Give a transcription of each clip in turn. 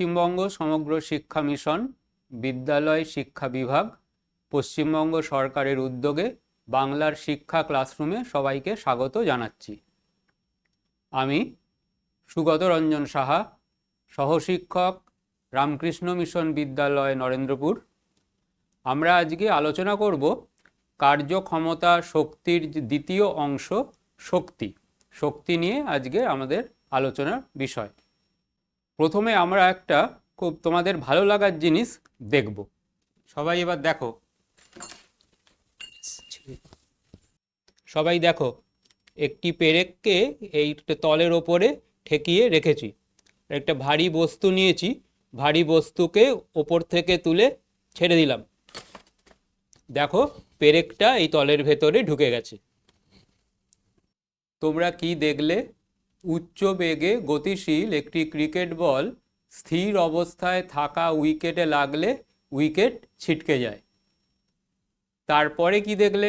পশ্চিমবঙ্গ সমগ্র শিক্ষা মিশন, বিদ্যালয় শিক্ষা বিভাগ, পশ্চিমবঙ্গ সরকারের উদ্যোগে বাংলার শিক্ষা ক্লাসরুমে সবাইকে স্বাগত জানাচ্ছি। আমি সুগত রঞ্জন সাহা, সহশিক্ষক, রামকৃষ্ণ মিশন বিদ্যালয়, নরেন্দ্রপুর। আমরা আজকে আলোচনা করব কার্যক্ষমতা শক্তির দ্বিতীয় অংশ শক্তি। শক্তি নিয়ে আজকে আমাদের আলোচনার বিষয়। প্রথমে আমরা একটা খুব তোমাদের ভালো লাগার জিনিস দেখব। সবাই এবার দেখো। সবাই দেখো, একটি পেরেককে এই তলের ওপরে ঠেকিয়ে রেখেছি। একটা ভারী বস্তু নিয়েছি, ভারী বস্তুকে ওপর থেকে তুলে ছেড়ে দিলাম। দেখো, পেরেকটা এই তলের ভেতরে ঢুকে গেছে। তোমরা কি দেখলে? উচ্চ বেগে গতিশীল একটি ক্রিকেট বল স্থির অবস্থায় থাকা উইকেটে লাগলে উইকেট ছিটকে যায়। তারপরে কি দেখলে?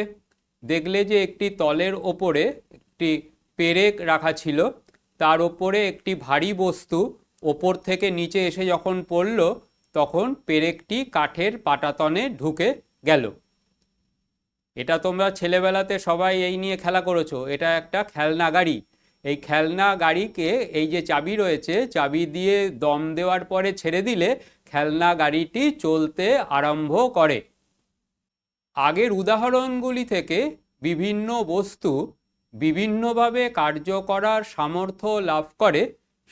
দেখলে যে একটি তলের ওপরে একটি পেরেক রাখা ছিল, তার ওপরে একটি ভারী বস্তু ওপর থেকে নিচে এসে যখন পড়ল, তখন পেরেকটি কাঠের পাটাতনে ঢুকে গেল। এটা তোমরা ছেলেবেলাতে সবাই এই নিয়ে খেলা করেছ, এটা একটা খেলনা গাড়ি। এই খেলনা গাড়িকে এই যে চাবি রয়েছে, চাবি দিয়ে দম দেওয়ার পরে ছেড়ে দিলে খেলনা গাড়িটি চলতে আরম্ভ করে। আগের উদাহরণগুলি থেকে বিভিন্ন বস্তু বিভিন্নভাবে কার্য করার সামর্থ্য লাভ করে,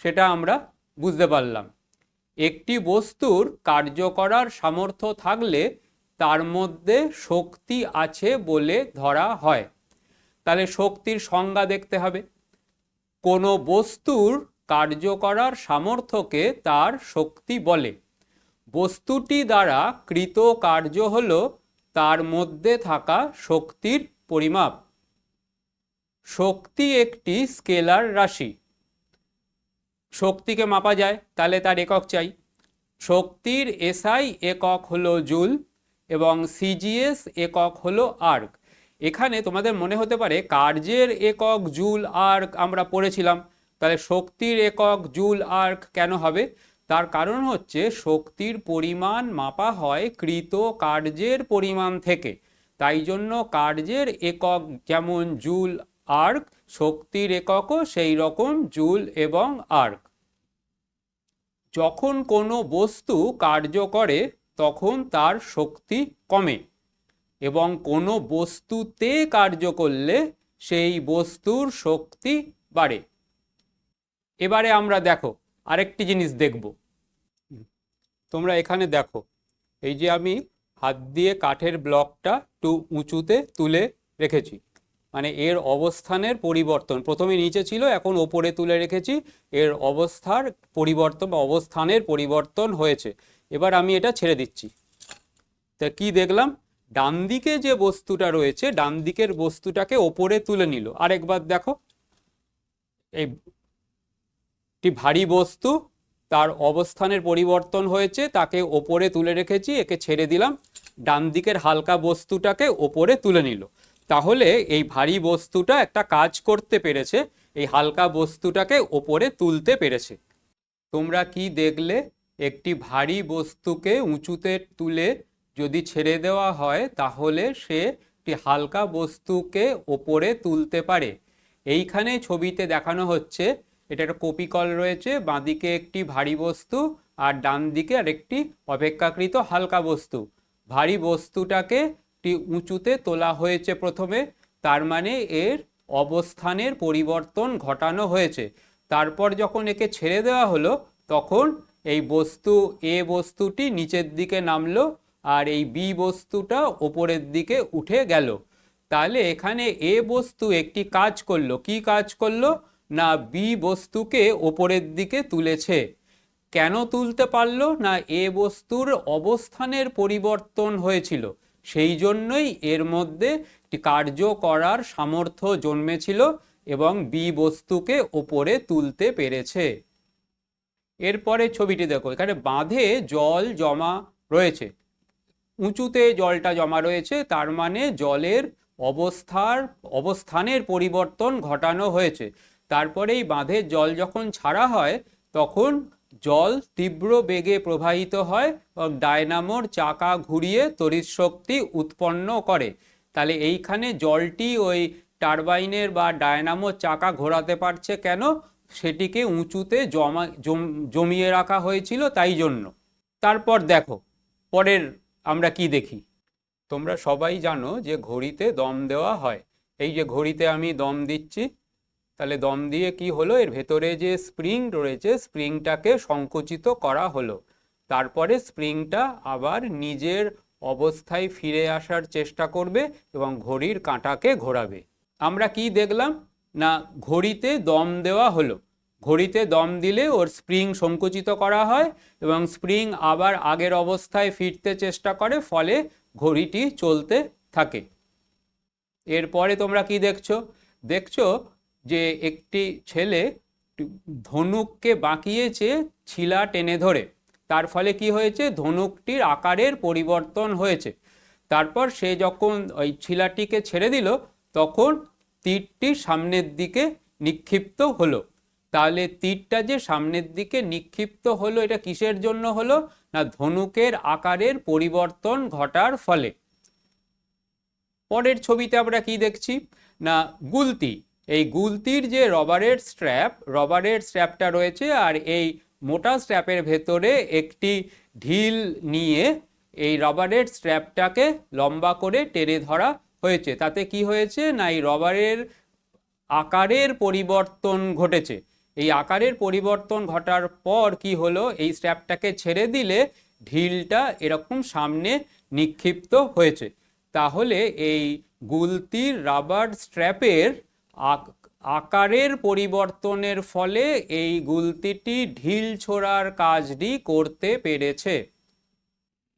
সেটা আমরা বুঝতে পারলাম। একটি বস্তুর কার্য করার সামর্থ্য থাকলে তার মধ্যে শক্তি আছে বলে ধরা হয়। তাহলে শক্তির সংজ্ঞা দেখতে হবে। কোনো বস্তুর কার্য করার সামর্থ্যকে তার শক্তি বলে। বস্তুটি দ্বারা কৃত কার্য হল তার মধ্যে থাকা শক্তির পরিমাপ। শক্তি একটি স্কেলার রাশি। শক্তিকে মাপা যায়, তাহলে তার একক চাই। শক্তির এসআই একক হলো জুল এবং সিজিএস একক হলো আর্ক। এখানে তোমাদের মনে হতে পারে কার্যের একক জুল আর্ক আমরা পড়েছিলাম। তাহলে শক্তির একক জুল আর্ক কেন হবে? তার কারণ হচ্ছে শক্তির পরিমাণ মাপা হয় কৃত কার্যের পরিমাণ থেকে। তাই জন্য কার্যের একক যেমন জুল আর্ক, শক্তির এককও সেই রকম জুল এবং আর্ক। যখন কোনো বস্তু কার্য করে, তখন তার শক্তি কমে। এবং কোনো বস্তুতে কার্য করলে সেই বস্তুর শক্তি বাড়ে। এবারে আমরা দেখো, আরেকটি জিনিস দেখব। তোমরা এখানে দেখো, এই যে আমি হাত দিয়ে কাঠের ব্লকটা একটু উঁচুতে তুলে রেখেছি। মানে এর অবস্থানের পরিবর্তন, প্রথমে নিচে ছিল, এখন ওপরে তুলে রেখেছি, এর অবস্থার পরিবর্তন বা অবস্থানের পরিবর্তন হয়েছে। এবার আমি এটা ছেড়ে দিচ্ছি। তা কি দেখলাম? ডান দিকে যে বস্তুটা রয়েছে, ডান দিকের বস্তুটাকে ওপরে তুলে নিল। আরেকবার দেখো, এই একটি ভারী বস্তু, তার অবস্থানের পরিবর্তন হয়েছে, তাকে ওপরে তুলে রেখেছি, একে ছেড়ে দিলাম, ডান দিকের হালকা বস্তুটাকে ওপরে তুলে নিল। তাহলে এই ভারী বস্তুটা একটা কাজ করতে পেরেছে, এই হালকা বস্তুটাকে ওপরে তুলতে পেরেছে। তোমরা কি দেখলে, একটি ভারী বস্তুকে উঁচুতে তুলে যদি ছেড়ে দেওয়া হয়, তাহলে সে একটি হালকা বস্তুকে ওপরে তুলতে পারে। এইখানে ছবিতে দেখানো হচ্ছে, এটা একটা কপিকল রয়েছে, বাঁদিকে একটি ভারী বস্তু আর ডান দিকে আরেকটি অপেক্ষাকৃত হালকা বস্তু। ভারী বস্তুটাকে একটি উঁচুতে তোলা হয়েছে প্রথমে, তার মানে এর অবস্থানের পরিবর্তন ঘটানো হয়েছে। তারপর যখন একে ছেড়ে দেওয়া হলো, তখন এই বস্তু, এ বস্তুটি নিচের দিকে নামলো আর এই বি বস্তুটা ওপরের দিকে উঠে গেল। তাহলে এখানে এ বস্তু একটি কাজ করল। কি কাজ করল? না, বি বস্তুকে ওপরের দিকে তুলেছে। কেন তুলতে পারল? না, এ বস্তুর অবস্থানের পরিবর্তন হয়েছিল। সেই জন্যই এর মধ্যে কার্য করার সামর্থ্য জন্মেছিল এবং বি বস্তুকে ওপরে তুলতে পেরেছে। এরপরে ছবিটি দেখো। এখানে বাঁধে জল জমা রয়েছে। উঁচুতে জলটা জমা রয়েছে, তার মানে জলের অবস্থার, অবস্থানের পরিবর্তন ঘটানো হয়েছে। তারপরে এই বাঁধের জল যখন ছাড়া হয়, তখন জল তীব্র বেগে প্রবাহিত হয় এবং ডায়নামোর চাকা ঘুরিয়ে তড়িৎ শক্তি উৎপন্ন করে। তাহলে এইখানে জলটি ওই টারবাইনের বা ডায়নামোর চাকা ঘোরাতে পারছে কেন? সেটিকে উঁচুতে জমা, জম- জমিয়ে রাখা হয়েছিল তাই জন্য। তারপর দেখো, পরের আমরা কি দেখি? তোমরা সবাই জানো যে ঘড়িতে দম দেওয়া হয়। এই যে ঘড়িতে আমি দম দিচ্ছি, তাহলে দম দিয়ে কি হলো? এর ভেতরে যে স্প্রিং রয়েছে, স্প্রিংটাকে সংকুচিত করা হলো। তারপরে স্প্রিংটা আবার নিজের অবস্থায় ফিরে আসার চেষ্টা করবে এবং ঘড়ির কাঁটাকে ঘোরাবে। আমরা কি দেখলাম? না, ঘড়িতে দম দেওয়া হলো। ঘড়িতে দম দিলে ওর স্প্রিং সংকুচিত করা হয় এবং স্প্রিং আবার আগের অবস্থায় ফিরতে চেষ্টা করে, ফলে ঘড়িটি চলতে থাকে। এরপরে তোমরা কি দেখছ? দেখছ যে একটি ছেলে ধনুককে বাঁকিয়েছে ছিলা টেনে ধরে। তার ফলে কি হয়েছে? ধনুকটির আকারের পরিবর্তন হয়েছে। তারপর সে যখন ওই ছিলাটিকে ছেড়ে দিল, তখন তীরটি সামনের দিকে নিক্ষিপ্ত হলো। তাহলে তীরটা যে সামনের দিকে নিক্ষিপ্ত হলো, এটা কিসের জন্য হলো? না, ধনুকের আকারের পরিবর্তন ঘটার ফলে। পরের ছবিতে আমরা কি দেখছি? না, গুলতি। এই গুলতির যে রবারের স্ট্র্যাপ, রবারের স্ট্র্যাপটা রয়েছে আর এই মোটা স্ট্র্যাপের ভেতরে একটি ঢিল নিয়ে এই রবারের স্ট্র্যাপটাকে লম্বা করে টেনে ধরা হয়েছে। তাতে কি হয়েছে? না, এই রবারের আকারের পরিবর্তন ঘটেছে। এই আকারের পরিবর্তন ঘটার পর কি হলো? এই স্ট্র্যাপটাকে ছেড়ে দিলে ঢিলটা এরকম সামনে নিক্ষিপ্ত হয়েছে। তাহলে এই গুলতির রাবার স্ট্র্যাপের আক- আকারের পরিবর্তনের ফলে এই গুলতিটি ঢিল ছোড়ার কাজটি করতে পেরেছে।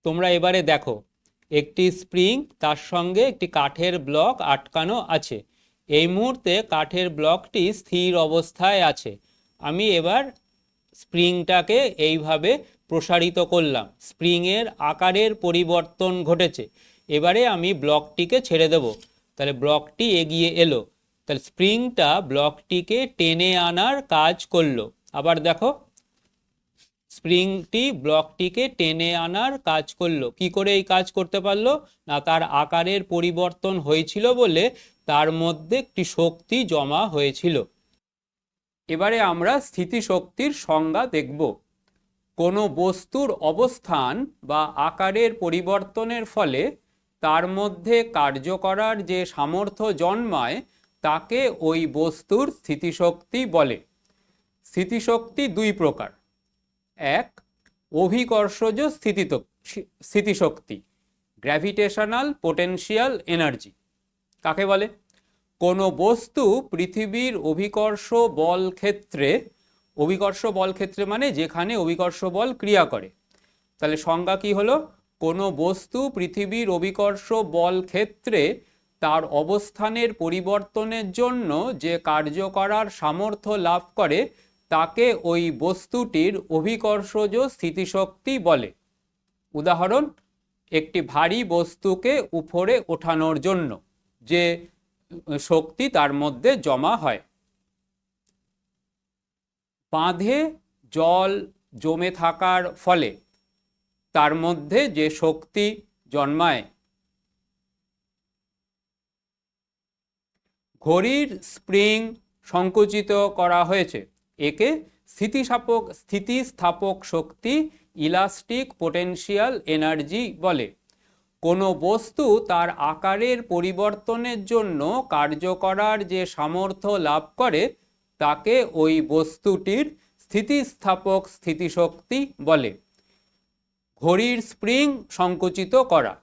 তোমরা এবারে দেখো, একটি স্প্রিং তার সঙ্গে একটি কাঠের ব্লক আটকানো আছে। এই মুহূর্তে কাঠের ব্লকটি স্থির অবস্থায় আছে। আমি এবার স্প্রিংটাকে এইভাবে প্রসারিত করলাম। স্প্রিংয়ের আকারের পরিবর্তন ঘটেছে। এবারে আমি ব্লকটিকে ছেড়ে দেব। তাহলে ব্লকটি এগিয়ে এলো। তাহলে স্প্রিংটা ব্লকটিকে টেনে আনার কাজ করল। আবার দেখো, স্প্রিংটি ব্লকটিকে টেনে আনার কাজ করল। কি করে এই কাজ করতে পারল? না, তার আকারের পরিবর্তন হয়েছিল বলে তার মধ্যে একটি শক্তি জমা হয়েছিল। এবারে আমরা স্থিতিশক্তির সংজ্ঞা দেখব। কোনো বস্তুর অবস্থান বা আকারের পরিবর্তনের ফলে তার মধ্যে কার্য করার যে সামর্থ্য জন্মায়, তাকে ওই বস্তুর স্থিতিশক্তি বলে। স্থিতিশক্তি দুই প্রকার। এক, অভিকর্ষজ স্থিতিত স্থিতিশক্তি গ্র্যাভিটেশনাল পোটেনশিয়াল এনার্জি কাকে বলে? কোনো বস্তু পৃথিবীর অভিকর্ষ বল ক্ষেত্রে, অভিকর্ষ বল ক্ষেত্রে মানে যেখানে অভিকর্ষ বল ক্রিয়া করে। তাহলে সংজ্ঞা কি হলো? কোনো বস্তু পৃথিবীর অভিকর্ষ বল ক্ষেত্রে তার অবস্থানের পরিবর্তনের জন্য যে কার্য করার সামর্থ্য লাভ করে, তাকে ওই বস্তুটির অভিকর্ষজ স্থিতিশক্তি বলে। উদাহরণ, একটি ভারী বস্তুকে উপরে ওঠানোর জন্য, যে শক্তি তার মধ্যে জমা হয়। বাঁধে জল জমে থাকার ফলে তার মধ্যে যে শক্তি জন্মায়, ঘড়ির স্প্রিং সংকুচিত করা হয়েছে। একে স্থিতিস্থাপক স্থিতিস্থাপক শক্তি, ইলাস্টিক পোটেনশিয়াল এনার্জি বলে। কোনো বস্তু তার আকারের পরিবর্তনের জন্য কার্য করার যে সামর্থ্য লাভ করে, তাকে ওই বস্তুটির স্থিতিস্থাপক স্থিতিশক্তি বলে। ঘড়ির স্প্রিং সংকুচিত করা।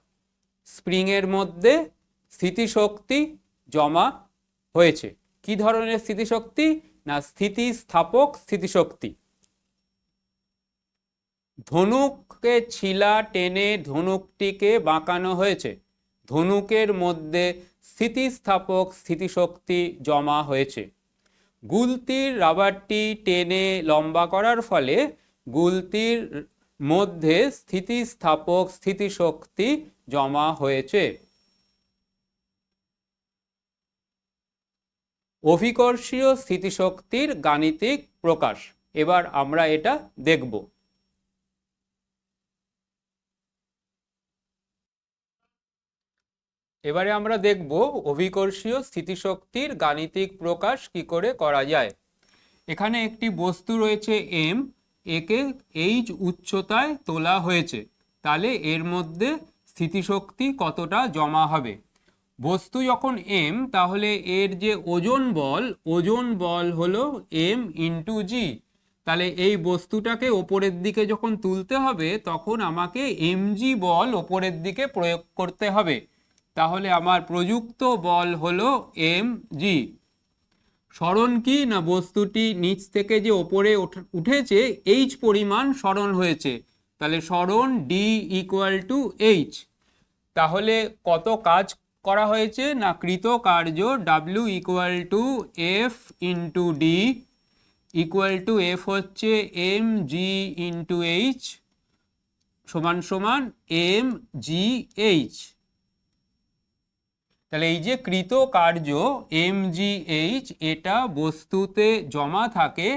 স্প্রিংয়ের মধ্যে স্থিতিশক্তি জমা হয়েছে। কি ধরনের স্থিতিশক্তি? না, স্থিতিস্থাপক স্থিতিশক্তি। ধনুককে ছিলা টেনে ধনুকটিকে বাঁকানো হয়েছে। ধনুকের মধ্যে স্থিতিস্থাপক স্থিতিশক্তি জমা হয়েছে। গুলতির রাবারটি টেনে লম্বা করার ফলে গুলতির মধ্যে স্থিতিস্থাপক স্থিতিশক্তি জমা হয়েছে। অভিকর্ষীয় স্থিতিশক্তির গাণিতিক প্রকাশ। এবার আমরা এটা দেখব। এবারে আমরা দেখব অভিকর্ষীয় স্থিতিশক্তির গাণিতিক প্রকাশ কি করে করা যায়। এখানে একটি বস্তু রয়েছে এম একে এইচ উচ্চতায় তোলা হয়েছে। তাহলে এর মধ্যে স্থিতিশক্তি কতটা জমা হবে? বস্তু যখন এম তাহলে এর যে ওজন বল ওজন বল হলো এম ইন্টু জি তাহলে এই বস্তুটাকে ওপরের দিকে যখন তুলতে হবে, তখন আমাকে এমজি বল ওপরের দিকে প্রয়োগ করতে হবে। তাহলে আমার প্রযুক্ত বল হলো এম জি স্মরণ কি না বস্তুটি নিচ থেকে যে ওপরে উঠেছে, এইচ পরিমাণ স্মরণ হয়েছে। তাহলে স্মরণ ডি ইকুয়াল টু এইচ তাহলে কত কাজ করা হয়েছে না কৃত কার্য W equal to F into D equal to F হচ্ছে এম জি ইন্টু এইচ সমান সমান এম জি এইচ তাহলে এই যে কৃত কার্য এম এটা বস্তুতে জমা থাকে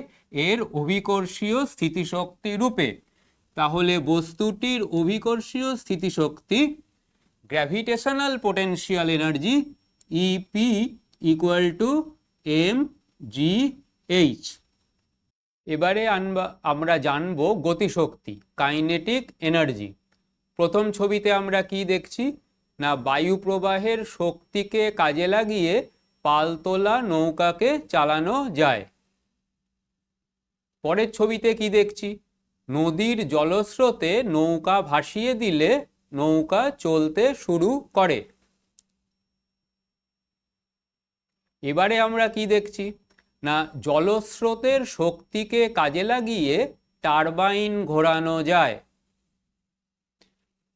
এর অভিকর্ষীয় স্থিতিশক্তি রূপে। তাহলে বস্তুটির অভিকর্ষীয় স্থিতিশক্তি gravitational potential energy EP equal to M G H এবারে আনবা, আমরা জানব গতিশক্তি কাইনেটিক এনার্জি প্রথম ছবিতে আমরা কি দেখছি? না বায়ু প্রবাহের শক্তিকে কাজে লাগিয়ে পালতোলা নৌকাকে চালানো যায়। পরের ছবিতে কি দেখছি? নদীর জলস্রোতে নৌকা ভাসিয়ে দিলে নৌকা চলতে শুরু করে। এবারে আমরা কি দেখছি? না, জলস্রোতের শক্তিকে কাজে লাগিয়ে টারবাইন ঘোরানো যায়।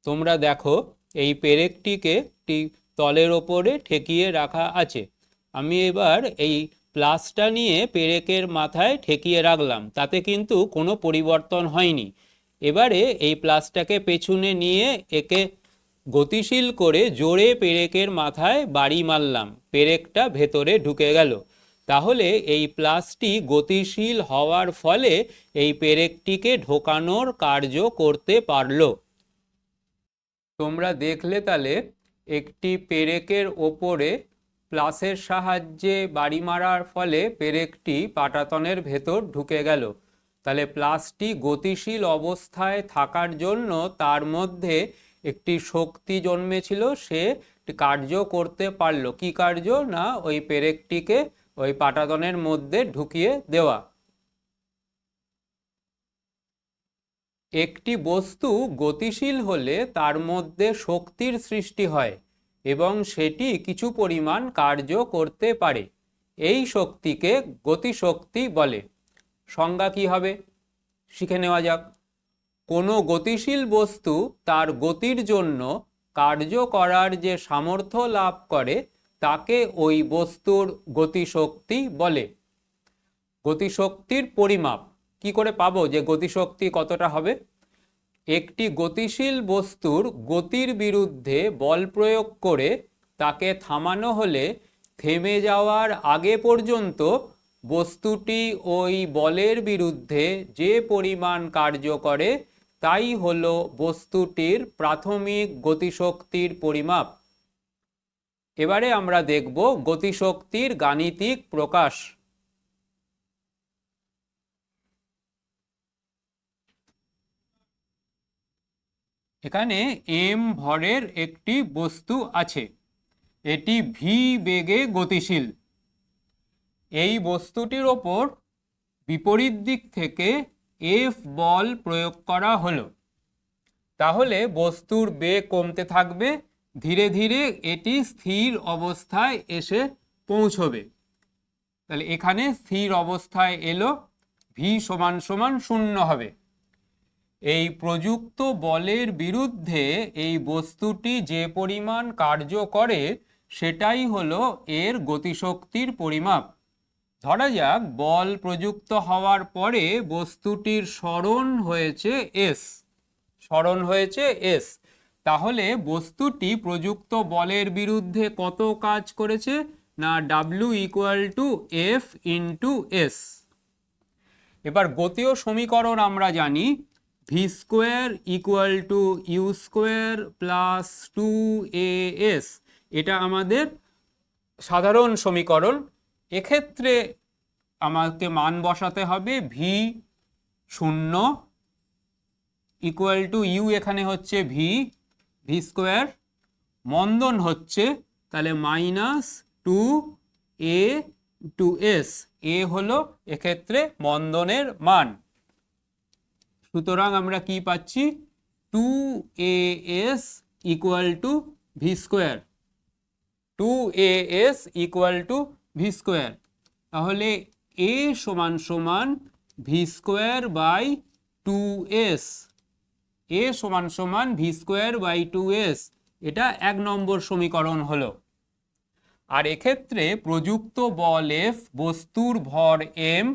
তোমরা দেখো এই পেরেকটিকে একটি তলের ওপরে ঠেকিয়ে রাখা আছে। আমি এবার এই প্লাসটা নিয়ে পেরেকের মাথায় ঠেকিয়ে রাখলাম, তাতে কিন্তু কোনো পরিবর্তন হয়নি। এবারে এই প্লাসটাকে পেছনে নিয়ে একে গতিশীল করে জোরে পেরেকের মাথায় বাড়ি মারলাম। পেরেকটা ভেতরে ঢুকে গেল। তাহলে এই প্লাসটি গতিশীল হওয়ার ফলে এই পেরেকটিকে ঢোকানোর কার্য করতে পারল। তোমরা দেখলে তাহলে একটি পেরেকের ওপরে প্লাসের সাহায্যে বাড়ি মারার ফলে পেরেকটি পাটাতনের ভেতর ঢুকে গেল। তাহলে প্লাসটি গতিশীল অবস্থায় থাকার জন্য তার মধ্যে একটি শক্তি জন্মেছিল, সে কার্য করতে পারল। কি কার্য? না, ওই পেরেকটিকে ওই পাটাতনের মধ্যে ঢুকিয়ে দেওয়া। একটি বস্তু গতিশীল হলে তার মধ্যে শক্তির সৃষ্টি হয় এবং সেটি কিছু পরিমাণ কার্য করতে পারে। এই শক্তিকে গতিশক্তি বলে। সংজ্ঞা কি হবে? শিখে নেওয়া যাক। কোনো গতিশীল বস্তু তার গতির জন্য কার্য করার যে সামর্থ্য লাভ করে, তাকে ওই বস্তুর গতিশক্তি বলে। গতিশক্তির পরিমাপ। কি করে পাবো? যে গতিশক্তি কতটা হবে? একটি গতিশীল বস্তুর গতির বিরুদ্ধে বল প্রয়োগ করে তাকে থামানো হলে থেমে যাওয়ার আগে পর্যন্ত বস্তুটি ওই বলের বিরুদ্ধে যে পরিমাণ কার্য করে, তাই হলো বস্তুটির প্রাথমিক গতিশক্তির পরিমাপ। এবারে আমরা দেখব গতিশক্তির গাণিতিক প্রকাশ। এখানে এম ভরের একটি বস্তু আছে। এটি ভি বেগে গতিশীল। এই বস্তুটির ওপর বিপরীত দিক থেকে এফ বল প্রয়োগ করা হলো। তাহলে বস্তুর বেগ কমতে থাকবে, ধীরে ধীরে এটি স্থির অবস্থায় এসে পৌঁছবে। তাহলে এখানে স্থির অবস্থায় এলো, ভি সমান সমান শূন্য হবে। এই প্রযুক্ত বলের বিরুদ্ধে এই বস্তুটি যে পরিমাণ কার্য করে, সেটাই হলো এর গতিশক্তির পরিমাপ। ধরা যাক, বল প্রযুক্ত হওয়ার পরে বস্তুটির স্মরণ হয়েছে এস। স্মরণ হয়েছে এস। তাহলে বস্তুটি প্রযুক্ত বলের বিরুদ্ধে কত কাজ করেছে? না, W equal to F into S. এবার গতীয় সমীকরণ আমরা জানি। V square equal to U square plus two A S এটা আমাদের সাধারণ সমীকরণ। এক্ষেত্রে আমাকে মান বসাতে হবে ভি শূন্য ইকুয়াল টু ইউ এখানে হচ্ছে ভি ভি স্কোয়ার মন্দন হচ্ছে তাহলে minus two A two S A হলো এক্ষেত্রে মন্দনের মান। সুতরাং আমরা কি পাচ্ছি? Two A S equal to V square two A S equal to V square তাহলে এ সমান সমান V square by two S এ সমান সমান V square by two S এটা এক নম্বর সমীকরণ হলো। আর এক্ষেত্রে প্রযুক্ত বল এফ বস্তুর ভর এম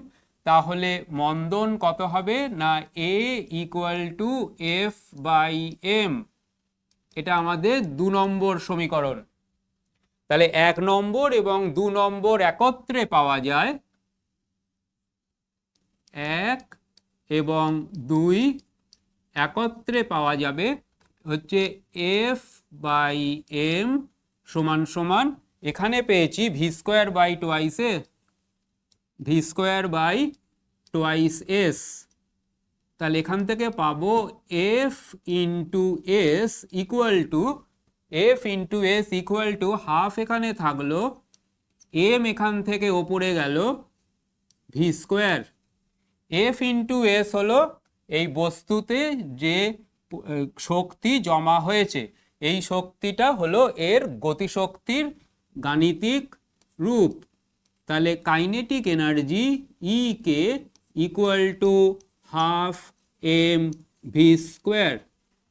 তাহলে মন্দন কত হবে? না A equal to F by M এটা আমাদের দু নম্বর সমীকরণ। তাহলে এক নম্বর এবং দু নম্বর একত্রে পাওয়া যায় এক এবং দুই একত্রে পাওয়া যাবে হচ্ছে এফ বাই এম সমান সমান। এখানে পেয়েছি V square by twice V square by twice S তাহলে এখান থেকে পাবো F into S equal to F into S equal to half এখানে থাকল এম এখান থেকে ওপরে গেল V square F into S হলো এই বস্তুতে যে, শক্তি জমা হয়েছে, এই শক্তিটা হলো এর গতিশক্তির গাণিতিক রূপ। তাহলে kinetic energy E K equal to half M V square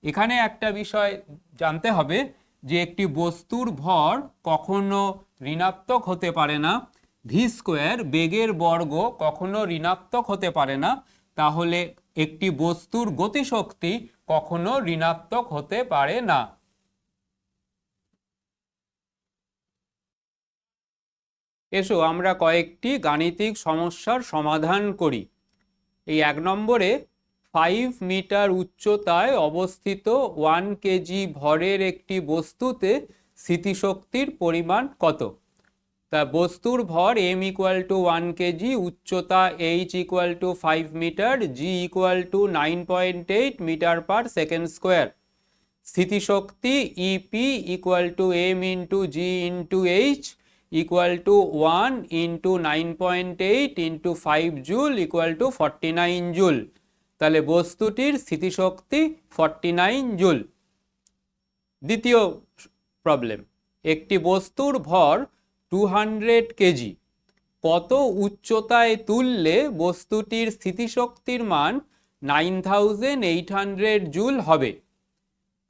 এখানে একটা বিষয় জানতে হবে যে একটি বস্তুর ভর কখনো ঋণাত্মক হতে পারে না। ভি স্কোয়ার বেগের বর্গ কখনো ঋণাত্মক হতে পারে না। তাহলে একটি বস্তুর গতিশক্তি কখনো ঋণাত্মক হতে পারে না। এসো, আমরা কয়েকটি গাণিতিক সমস্যার সমাধান করি। এই এক নম্বরে ফাইভ মিটার উচ্চতায় অবস্থিত ওয়ান কেজি ভরের একটি বস্তুতে স্থিতিশক্তির পরিমাণ কত? তা বস্তুর ভর M equal to one KG উচ্চতা H equal to five metre G equal to nine point eight metre per second square স্থিতিশক্তি EP equal to M into G into H equal to one into nine point eight into five joule to forty nine joule তাহলে বস্তুটির স্থিতিশক্তি forty nine joule দ্বিতীয় problem একটি বস্তুর ভর two hundred KG. কত উচ্চতায় তুললে বস্তুটির স্থিতিশক্তির মান nine thousand eight hundred joule হবে?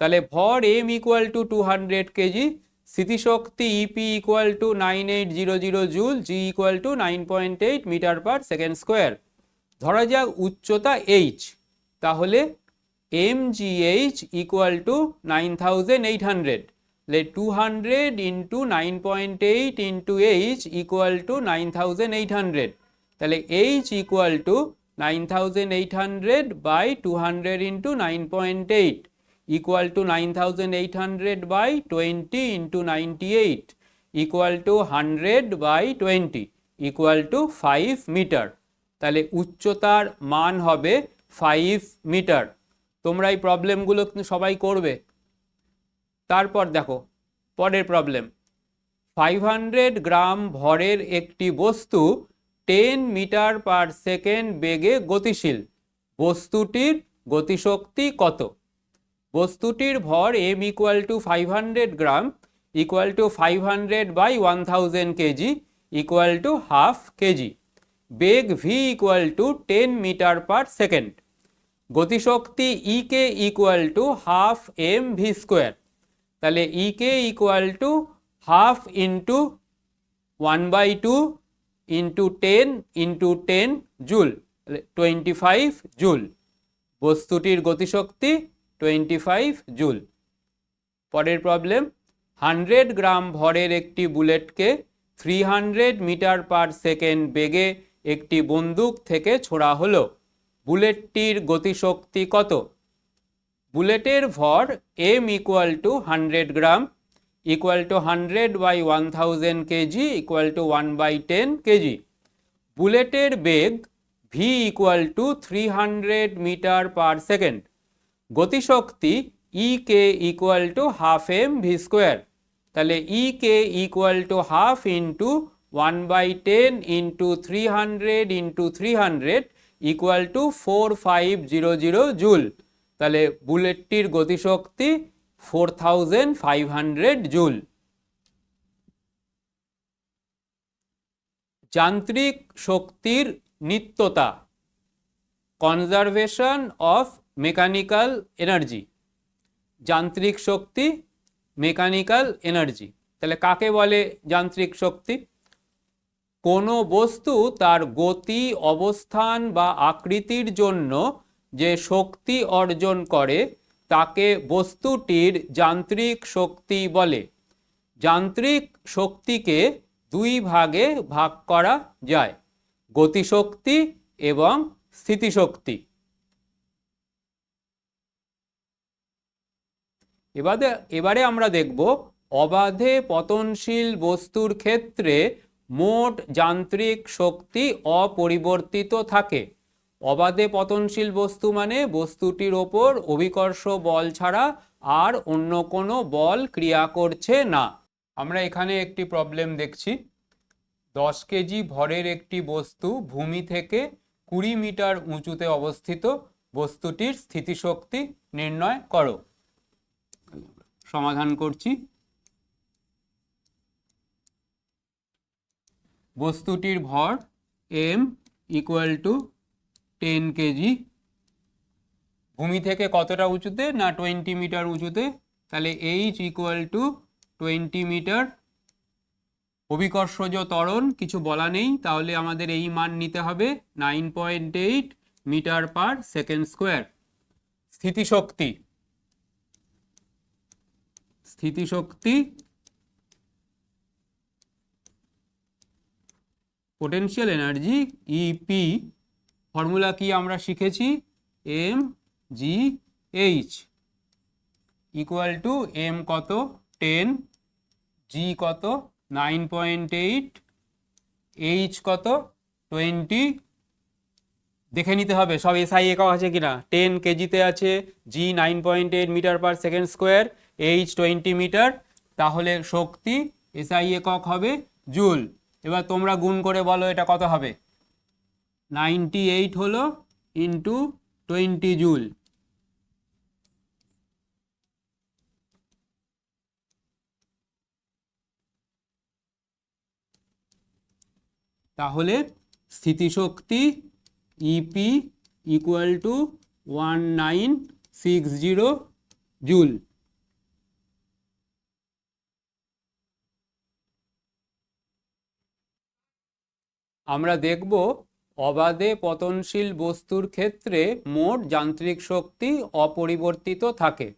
তাহলে ভর M equal to two hundred KG স্থিতিশক্তি EP equal to nine eight zero zero joule G equal to nine point eight metre per second square ধরা যাক উচ্চতা এইচ তাহলে M G H equal to nine thousand eight hundred two hundred into nine point eight into H equal to nine thousand eight hundred তাহলে H equal to nine thousand eight hundred by two hundred into nine point eight equal to 9800 by 20 into 98 equal to 100 by 20 equal to 5 metre তাহলে উচ্চতার মান হবে 5 metre তোমরা এই প্রবলেমগুলো সবাই করবে। তারপর দেখো, পরের প্রবলেম ফাইভ হান্ড্রেড গ্রাম ভরের একটি বস্তু টেন মিটার পার সেকেন্ড বেগে গতিশীল। বস্তুটির গতিশক্তি কত? বস্তুটির ভর M equal to five hundred gram equal to five hundred by one thousand KG equal to half KG beg V equal to ten metre per second গতিশক্তি E K equal to half M V square তাহলে E K equal to half into one by two into ten into ten joule twenty five joule বস্তুটির গতিশক্তি twenty five joule পরের problem hundred gram ভরের একটি বুলেটকে three hundred metre per second বেগে একটি বন্দুক থেকে ছোড়া হলো। বুলেটটির গতিশক্তি কত? বুলেটের ভর M equal to hundred gram equal to hundred by one thousand KG equal to one by ten KG বুলেটের বেগ V equal to three hundred metre per second গতিশক্তি E K equal to half M V square তাহলে E K equal to half into one by ten into three hundred into three hundred equal to four five zero zero joule তাহলে বুলেটটির গতিশক্তি four thousand five hundred joule যান্ত্রিক শক্তির নিত্যতা. Conservation of mechanical energy যান্ত্রিক শক্তি mechanical energy তাহলে কাকে বলে যান্ত্রিক শক্তি? কোনো বস্তু তার গতি, অবস্থান বা আকৃতির জন্য যে শক্তি অর্জন করে, তাকে বস্তুটির যান্ত্রিক শক্তি বলে। যান্ত্রিক শক্তিকে দুই ভাগে ভাগ করা যায়, গতিশক্তি এবং স্থিতিশক্তি। এবারে এবারে আমরা দেখব অবাধে পতনশীল বস্তুর ক্ষেত্রে মোট যান্ত্রিক শক্তি অপরিবর্তিত থাকে। অবাধে পতনশীল বস্তু মানে বস্তুটির ওপর অভিকর্ষ বল ছাড়া আর অন্য কোনো বল ক্রিয়া করছে না। আমরা এখানে একটি প্রবলেম দেখছি। দশ কেজি ভরের একটি বস্তু ভূমি থেকে কুড়ি মিটার উঁচুতে অবস্থিত বস্তুটির স্থিতিশক্তি নির্ণয় করো। সমাধান করছি। বস্তুটির ভর M equal to ten KG ভূমি থেকে কতটা উঁচুতে না টোয়েন্টি মিটার উঁচুতে? তাহলে H equal to twenty metre অভিকর্ষজ ত্বরণ, কিছু বলা নেই, তাহলে আমাদের এই মান নিতে হবে nine point eight metre per second square স্থিতিশক্তি। স্থিতিশক্তি পোটেনশিয়াল এনার্জি ইপি ফর্মুলা কি আমরা শিখেছি? M G H equal to M কত? টেন জি কত? নাইন পয়েন্ট এইট এইচ কত? টোয়েন্টি দেখে নিতে হবে, সব এসআই একক আছে কিনা? টেন কেজিতে আছে G nine point eight metre per second square H twenty metre তাহলে শক্তি এসআই একক হবে জুল। এবার তোমরা গুণ করে বলো এটা কত হবে? নাইনটি এইট হলো ইন্টু টোয়েন্টি জুল। তাহলে স্থিতিশক্তি EP equal to one nine six zero joule. আমরা দেখব অবাধে পতনশীল বস্তুর ক্ষেত্রে মোট যান্ত্রিক শক্তি অপরিবর্তিত থাকে।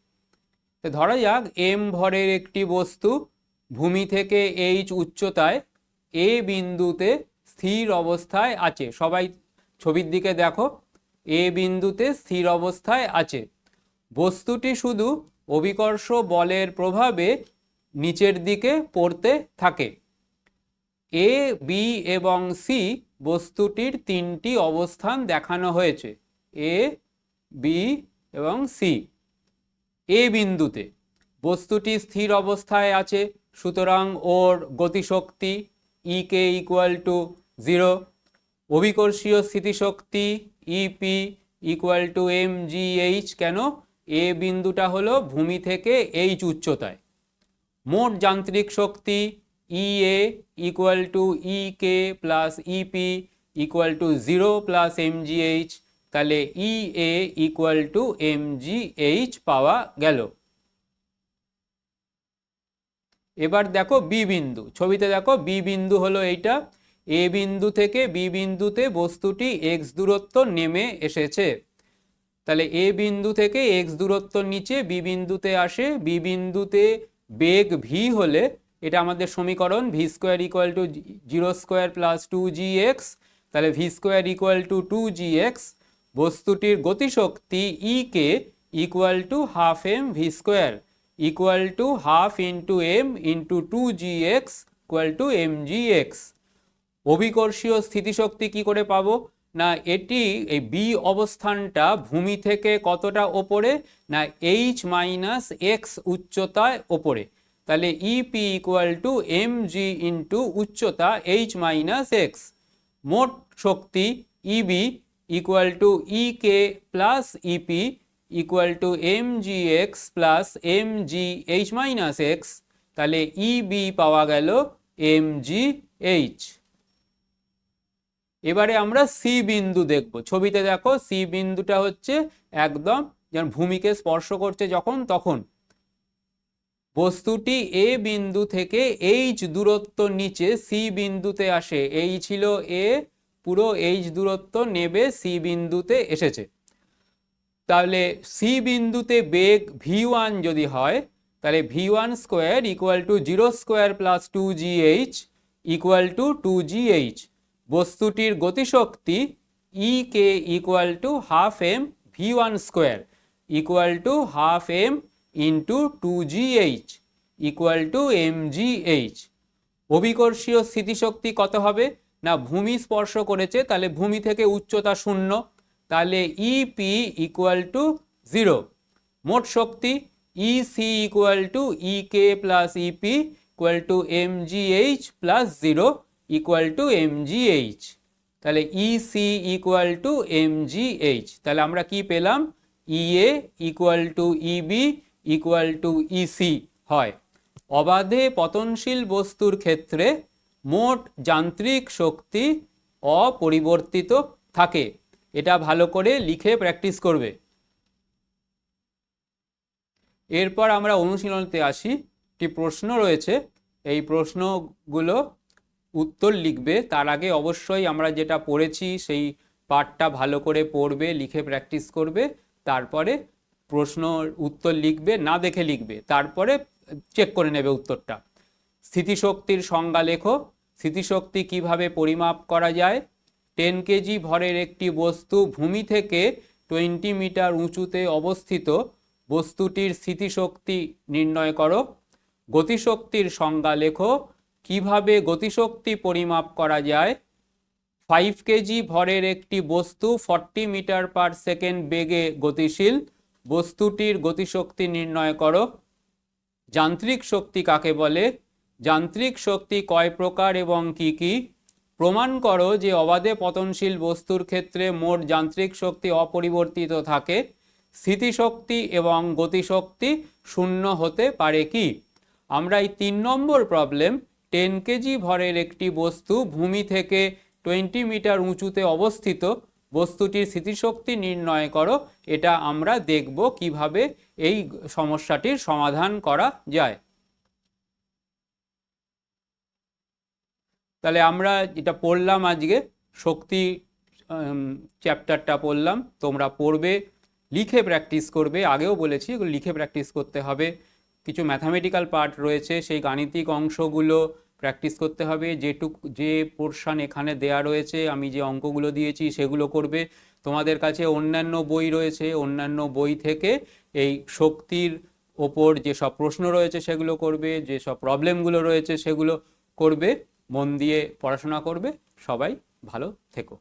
ধরা যাক এম ভরের একটি বস্তু ভূমি থেকে এইচ উচ্চতায় এ বিন্দুতে স্থির অবস্থায় আছে। সবাই ছবির দিকে দেখো এ বিন্দুতে স্থির অবস্থায় আছে। বস্তুটি শুধু অভিকর্ষ বলের প্রভাবে নিচের দিকে পড়তে থাকে। এ বি এবং সি বস্তুটির তিনটি অবস্থান দেখানো হয়েছে। এ বি এবং সি এ বিন্দুতে বস্তুটি স্থির অবস্থায় আছে, সুতরাং ওর গতিশক্তি E K equal to zero অভিকর্ষীয় স্থিতিশক্তি EP equal to M G H কেন? এ বিন্দুটা হলো ভূমি থেকে এইচ উচ্চতায়। মোট যান্ত্রিক শক্তি E A equal to E K plus EP equal to zero plus M G H তাহলে E A equal to M G H পাওয়া গেল। এবার দেখো বি বিন্দু, ছবিতে দেখো বি বিন্দু হলো এইটা। এ বিন্দু থেকে বি বিন্দুতে বস্তুটি এক্স দূরত্ব নেমে এসেছে। তাহলে এ বিন্দু থেকে এক্স দূরত্ব নিচে বি বিন্দুতে আসে বি বিন্দুতে বেগ ভি হলে এটা আমাদের সমীকরণ V square equal to zero square plus two G X তাহলে V square equal to two G X বস্তুটির গতিশক্তি E K equal to half M V square equal to half into M into two G X equal to M G X অভিকর্ষীয় স্থিতিশক্তি কি করে পাবো? না, এটি এই বি অবস্থানটা ভূমি থেকে কতটা ওপরে? না এইচ মাইনাস এক্স উচ্চতায় ওপরে। তাহলে EP equal to M G into উচ্চতা এইচ মাইনাস এক্স মোট শক্তি EB equal to E K plus EP equal to M G X plus M G H minus X তাহলে ইবি পাওয়া গেল M G H এবারে আমরা C বিন্দু দেখব। ছবিতে দেখো সি বিন্দুটা হচ্ছে একদম, যেমন ভূমিকে স্পর্শ করছে যখন, তখন। বস্তুটি এ বিন্দু থেকে এইচ দূরত্ব নিচে সি বিন্দুতে আসে। এই ছিল এ, পুরো এইচ দূরত্ব নেবে সি বিন্দুতে এসেছে। তাহলে সি বিন্দুতে বেগ ভি ওয়ান যদি হয়, তাহলে V one square equal to zero square plus two G H equal to two G H বস্তুটির গতিশক্তি E K equal to half M V one square equal to half M into two G H equal to M G H অভিকর্ষীয় স্থিতিশক্তি কত হবে? না, ভূমি স্পর্শ করেছে, তাহলে ভূমি থেকে উচ্চতা শূন্য, তাহলে ইপি ইকুয়াল টু জিরো মোট শক্তি E C equal to E K plus EP equal to M G H plus zero equal to M G H তাহলে E C equal to M G H তাহলে আমরা কি পেলাম? E A equal to EB equal to EC হয়। অবাধে পতনশীল বস্তুর ক্ষেত্রে মোট যান্ত্রিক শক্তি অপরিবর্তিত থাকে। এটা ভালো করে লিখে প্র্যাকটিস করবে। এরপর আমরা অনুশীলনতে আসি। একটি প্রশ্ন রয়েছে। এই প্রশ্নগুলো উত্তর লিখবে। তার আগে অবশ্যই আমরা যেটা পড়েছি, সেই পাঠটা ভালো করে পড়বে, লিখে প্র্যাকটিস করবে। তারপরে প্রশ্ন উত্তর লিখবে, না দেখে লিখবে, তারপরে চেক করে নেবে উত্তরটা। স্থিতিশক্তির সংজ্ঞা লেখো। স্থিতিশক্তি কীভাবে পরিমাপ করা যায়? টেন কেজি ভরের একটি বস্তু ভূমি থেকে টোয়েন্টি মিটার উঁচুতে অবস্থিত, বস্তুটির স্থিতিশক্তি নির্ণয় করো। গতিশক্তির সংজ্ঞা লেখো। কীভাবে গতিশক্তি পরিমাপ করা যায়? ফাইভ কেজি ভরের একটি বস্তু ফর্টি মিটার পার সেকেন্ড বেগে গতিশীল বস্তুটির গতিশক্তি নির্ণয় করো। যান্ত্রিক শক্তি কাকে বলে? যান্ত্রিক শক্তি কয় প্রকার এবং কি কি? প্রমাণ করো যে অবাধে পতনশীল বস্তুর ক্ষেত্রে মোট যান্ত্রিক শক্তি অপরিবর্তিত থাকে। স্থিতিশক্তি এবং গতিশক্তি শূন্য হতে পারে কি? আমরা এই তিন নম্বর প্রবলেম টেন কেজি ভরের একটি বস্তু ভূমি থেকে টোয়েন্টি মিটার উঁচুতে অবস্থিত। বস্তুটির স্থিতিশক্তি নির্ণয় করো, এটা আমরা দেখব কীভাবে এই সমস্যাটির সমাধান করা যায়। তাহলে আমরা এটা পড়লাম আজকে, শক্তি চ্যাপ্টারটা পড়লাম, তোমরা পড়বে, লিখে প্র্যাকটিস করবে, আগেও বলেছি, এগুলো লিখে প্র্যাকটিস করতে হবে। কিছু ম্যাথামেটিক্যাল পার্ট রয়েছে, সেই গাণিতিক অংশগুলো প্র্যাকটিস করতে হবে, যেটুক, যে পোর্শন এখানে দেয়া রয়েছে, আমি যে অঙ্কগুলো দিয়েছি সেগুলো করবে। তোমাদের কাছে অন্যান্য বই রয়েছে, অন্যান্য বই থেকে এই শক্তির ওপর যে সব প্রশ্ন রয়েছে সেগুলো করবে যে সব প্রবলেমগুলো রয়েছে সেগুলো করবে, মন দিয়ে পড়াশোনা করবে। সবাই ভালো থেকো।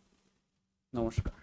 নমস্কার।